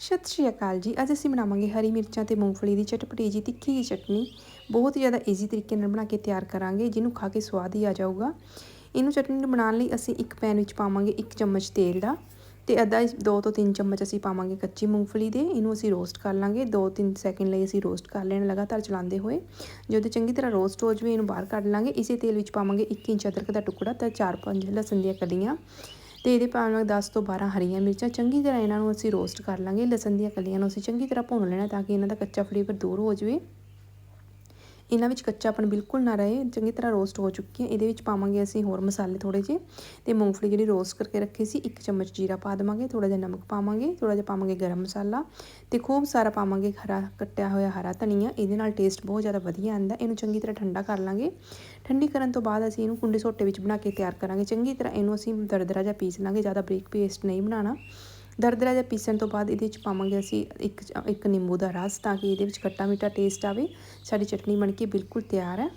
ਸਤਿ ਸ਼੍ਰੀ ਅਕਾਲ ਜੀ। ਅੱਜ ਅਸੀਂ ਬਣਾਵਾਂਗੇ ਹਰੀ ਮਿਰਚਾਂ ਤੇ ਮੂੰਗਫਲੀ ਦੀ ਚਟਪਟੀ ਜੀ, ਤਿੱਖੀ ਦੀ ਚਟਨੀ। ਬਹੁਤ ਹੀ ਜ਼ਿਆਦਾ ਈਜ਼ੀ ਤਰੀਕੇ ਨਾਲ ਬਣਾ ਕੇ ਤਿਆਰ ਕਰਾਂਗੇ, ਜਿਹਨੂੰ ਖਾ ਕੇ ਸਵਾਦ ਹੀ ਆ ਜਾਊਗਾ। ਇਹਨੂੰ ਚਟਨੀ ਨੂੰ ਬਣਾਉਣ ਲਈ ਅਸੀਂ ਇੱਕ ਪੈਨ ਵਿੱਚ ਪਾਵਾਂਗੇ ਇੱਕ ਚਮਚ ਤੇਲ ਦਾ ਤੇ ਅੱਧਾ ਦੋ ਤੋਂ ਤਿੰਨ ਚਮਚ ਅਸੀਂ ਪਾਵਾਂਗੇ ਕੱਚੀ ਮੂੰਗਫਲੀ ਦੇ। ਇਹਨੂੰ ਅਸੀਂ ਰੋਸਟ ਕਰ ਲਾਂਗੇ। 2-3 ਸੈਕਿੰਡ ਲਈ ਅਸੀਂ ਰੋਸਟ ਕਰ ਲੈਣਾ ਲਗਾਤਾਰ ਚਲਾਉਂਦੇ ਹੋਏ। ਜਦੋਂ ਚੰਗੀ ਤਰ੍ਹਾਂ ਰੋਸਟ ਹੋ ਜਵੇ, ਇਹਨੂੰ ਬਾਹਰ ਕੱਢ ਲਾਂਗੇ। ਇਸੇ ਤੇਲ ਵਿੱਚ ਪਾਵਾਂਗੇ 1 ਇੰਚ ਅਦਰਕ ਦਾ ਟੁਕੜਾ ਤੇ 4-5 ਲਸਣ ਦੀਆਂ ਕਲੀਆਂ। ਤੇ ਇਹਦੇ ਪਾਵਾਂਗੇ 10 ਤੋਂ 12 ਹਰੀਆਂ ਮਿਰਚਾਂ ਚੰਗੀ ਤਰ੍ਹਾਂ ਇਹਨਾਂ ਨੂੰ ਅਸੀਂ ਰੋਸਟ ਕਰ ਲਾਂਗੇ, ਲਸਣ ਦੀਆਂ ਕਲੀਆਂ ਨੂੰ ਅਸੀਂ ਚੰਗੀ ਤਰ੍ਹਾਂ ਭੁੰਨ ਲੈਣਾ ਤਾਂ ਕਿ ਇਹਨਾਂ ਦਾ ਕੱਚਾ ਫਲੇਵਰ ਦੂਰ ਹੋ ਜਾਵੇ। ਇਹਨਾਂ ਵਿੱਚ ਕੱਚਾਪਣ ਬਿਲਕੁਲ ਨਾ ਰਹੇ, ਚੰਗੀ ਤਰ੍ਹਾਂ ਰੋਸਟ ਹੋ ਚੁੱਕੀ ਹੈ। ਇਹਦੇ ਵਿੱਚ ਪਾਵਾਂਗੇ ਅਸੀਂ ਹੋਰ ਮਸਾਲੇ ਥੋੜੇ ਜਿਹੇ ਤੇ ਮੂੰਗਫਲੀ ਜਿਹੜੀ ਰੋਸਟ ਕਰਕੇ ਰੱਖੀ ਸੀ, ਇੱਕ ਚਮਚ ਜੀਰਾ ਪਾ ਦੇਵਾਂਗੇ ਥੋੜਾ ਜਿਹਾ ਨਮਕ ਪਾਵਾਂਗੇ ਥੋੜਾ ਜਿਹਾ ਪਾਵਾਂਗੇ ਗਰਮ ਮਸਾਲਾ ਤੇ ਖੂਬ ਸਾਰਾ ਪਾਵਾਂਗੇ ਹਰਾ, ਕੱਟਿਆ ਹੋਇਆ ਹਰਾ ਧਨੀਆ, ਇਹਦੇ ਨਾਲ ਟੇਸਟ ਬਹੁਤ ਜ਼ਿਆਦਾ ਵਧੀਆ ਆਉਂਦਾ, ਇਹਨੂੰ ਚੰਗੀ ਤਰ੍ਹਾਂ ਠੰਡਾ ਕਰ ਲਾਂਗੇ। ਠੰਡੀ ਕਰਨ ਤੋਂ ਬਾਅਦ ਅਸੀਂ ਇਹਨੂੰ ਕੁੰਡੇ ਸੋਟੇ ਵਿੱਚ ਬਣਾ ਕੇ ਤਿਆਰ ਕਰਾਂਗੇ। ਚੰਗੀ ਤਰ੍ਹਾਂ ਇਹਨੂੰ ਅਸੀਂ ਦਰਦਰਾ ਜਿਹਾ ਪੀਸ ਲਾਂਗੇ, ਜ਼ਿਆਦਾ ਬਰੀਕ ਪੇਸਟ ਨਹੀਂ ਬਣਾਉਣਾ। ਦਰਦਰਾ ਜਿਹਾ ਪੀਸਣ ਤੋਂ ਬਾਅਦ ਇਹਦੇ ਵਿੱਚ ਪਾਵਾਂਗੇ ਅਸੀਂ ਇੱਕ ਇੱਕ ਨਿੰਬੂ ਦਾ ਰਸ ਤਾਂ ਕਿ ਇਹਦੇ ਵਿੱਚ ਖੱਟਾ ਮਿੱਠਾ ਟੇਸਟ ਆਵੇ। ਸਾਡੀ ਚਟਨੀ ਬਣ ਕੇ ਬਿਲਕੁਲ ਤਿਆਰ ਹੈ।